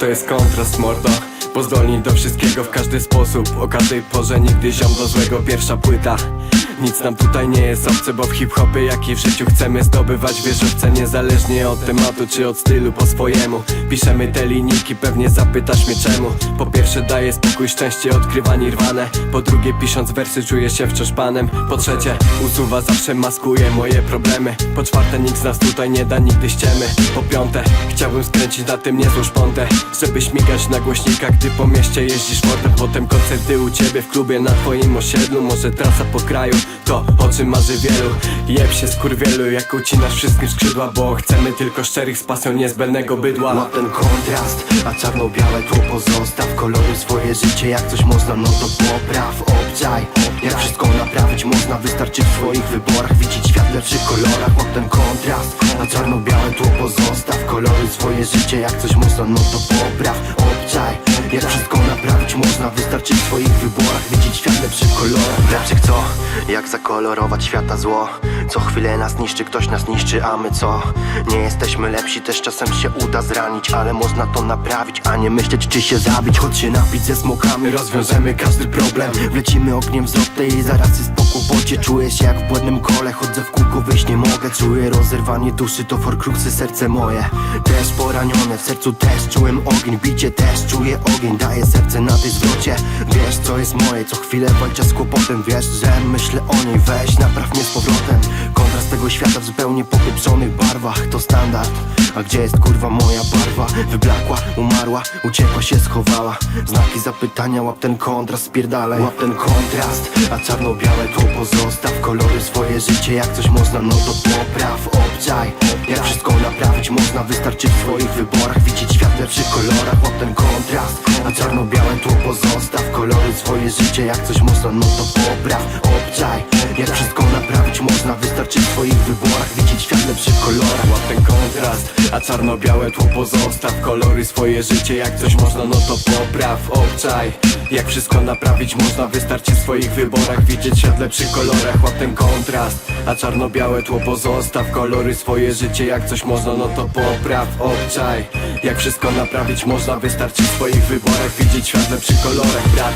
To jest kontrast mordo. Pozdolni do wszystkiego w każdy sposób. O każdej porze nigdy ziom złego Pierwsza płyta. Nic nam tutaj nie jest obce, bo w hip-hopie jak i w życiu chcemy zdobywać wieżowce Niezależnie od tematu czy od stylu po swojemu Piszemy te linijki, pewnie zapytasz mnie czemu. Po pierwsze daje spokój, szczęście odkrywa nirwane Po drugie pisząc wersy czuję się wciąż panem. Po trzecie usuwa zawsze maskuje moje problemy. Po czwarte nikt z nas tutaj nie da nigdy ściemy. Po piąte chciałbym skręcić na tym niezłą szpontę. Żeby śmigać na głośnikach, gdy po mieście jeździsz Fortem. Potem koncerty u ciebie w klubie na twoim osiedlu. Może trasa po kraju, to o czym marzy wielu. Jeb się skurwielu, jak ucinasz wszystkim skrzydła Bo chcemy tylko szczerych z pasją niezbędnego bydła ten kontrast, a czarno-białe tło pozostaw Kolory swoje życie, jak coś można, no to popraw Obczaj, jak wszystko naprawić można Wystarczy w swoich wyborach widzieć świat w lepszych kolorach Łap ten kontrast, a czarno-białe tło pozostaw Kolory swoje życie, jak coś można, no to popraw Obczaj, jak wszystko naprawić można Wystarczy w swoich wyborach widzieć świat w lepszych kolorach. Lepszych co? Jak zakolorować świata zło? Co chwilę nas niszczy, ktoś nas niszczy, a my co? Nie jesteśmy lepsi, też czasem się uda zranić Ale można to naprawić, a nie myśleć czy się zabić. Choć się napić ze smokami, rozwiążemy każdy problem. Wlecimy ogniem w i zaraz jest po kłopocie Czuję się jak w błędnym kole, chodzę w kółko, wyjść nie mogę. Czuję rozerwanie duszy, to forkruksy serce moje. Też poranione, w sercu też czułem ogień. Bicie też czuję ogień, daję serce na tej zwrocie. Wiesz co jest moje, co chwilę walczę z kłopotem. Wiesz, że myślę o niej, weź napraw mnie z powrotem Tego świata w zupełnie popieprzonych barwach. To standard, a gdzie jest kurwa moja barwa? Wyblakła, umarła, uciekła się, schowała. Znaki zapytania, łap ten kontrast, spierdalaj. Łap ten kontrast, a czarno-białe tło pozostaw. Kolory swoje życie, jak coś można, no to popraw. Obczaj, jak wszystko naprawić można Wystarczy w swoich wyborach. Widzieć świat w lepszych kolorach Łap ten kontrast, a czarno-białe tło pozostaw. Kolory swoje życie, jak coś można, no to popraw. Obczaj, jak wszystko można Wystarczy w swoich wyborach widzieć świat w lepszych kolorach. Łap ten kontrast, a czarno-białe tło pozostaw. Kolory swoje życie, jak coś można, no to popraw. Obczaj, jak wszystko naprawić można Wystarczy w swoich wyborach widzieć się w lepszych kolorach. Łap ten kontrast, a czarno-białe tło pozostaw. Kolory swoje życie, jak coś można, no to popraw. Obczaj, jak wszystko naprawić można Wystarczy w swoich wyborach widzieć świat w lepszych kolorach, brat